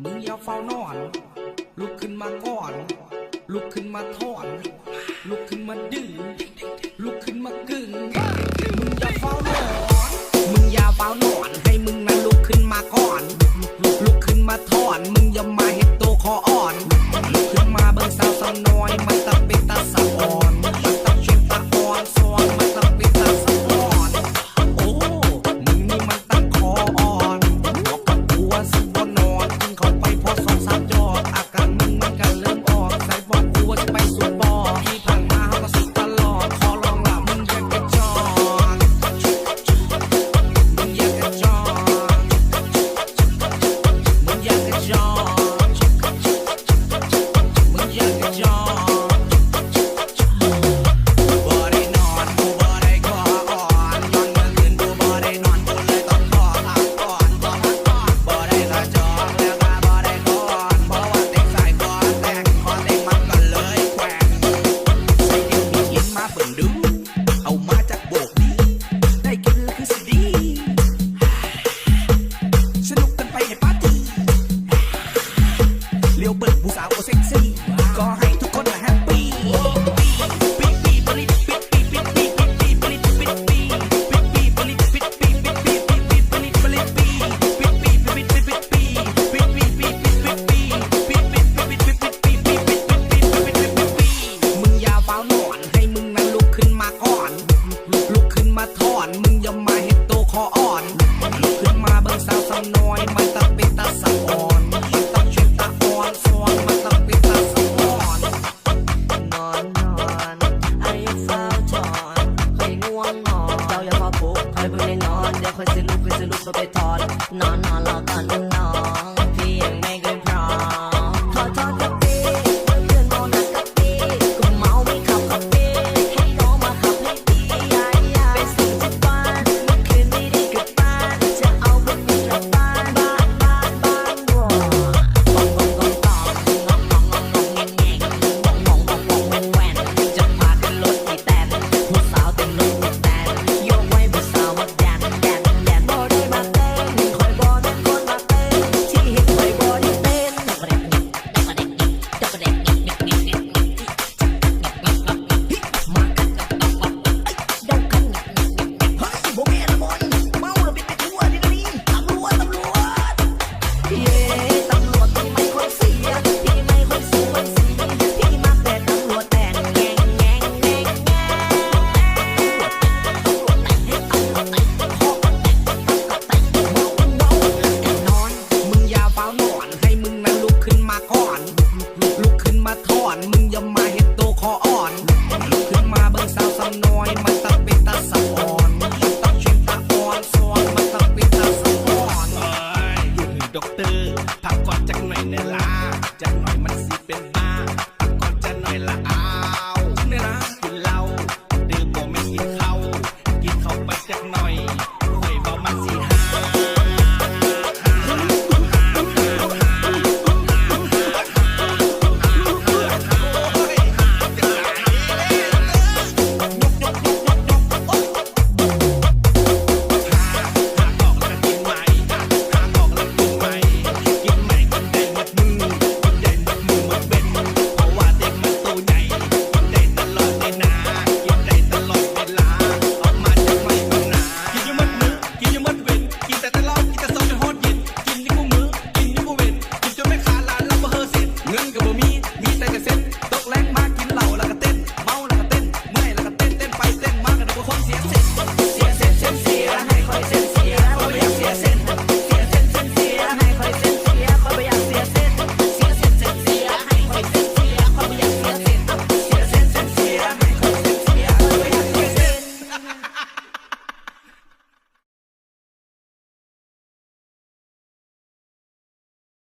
มึงอย่าเฝ้านอน ลุกขึ้นมาก่อน ลุกขึ้นมาถอน ลุกขึ้นมาดื้อลุกขึ้นมากึ่งมึงอย่าเฝ้านอน มึงอย่าเฝ้านอน ให้มึงนั้นลุกขึ้นมาก่อน ลุกขึ้นมาถอน มึงอย่ามา อนมึงอย่ามาเห็ดโตวคออ่อนลุกขึ้นมาเบิ่งสาวสาวน้อยมันตะเป็นตาสะอ่อนมันตะเช็ดตาอ่อนสอนมันตะเป็นตาสะอ่อนนอนนอนไอ้เฝ้าถอนคยง่วงนอนเจ้าอย่าพาปลุกคอยเพิ่งได้นอนเดี๋ยวคอยสิลุกคอยสิลุกสบไปทอนนอนน ខអនគឺមកបើសៅសំណួយមិនតាពីតាសអនតាជិះតាអនសួនមិនតាពីតាសអនអើយគឺដុកទ័រ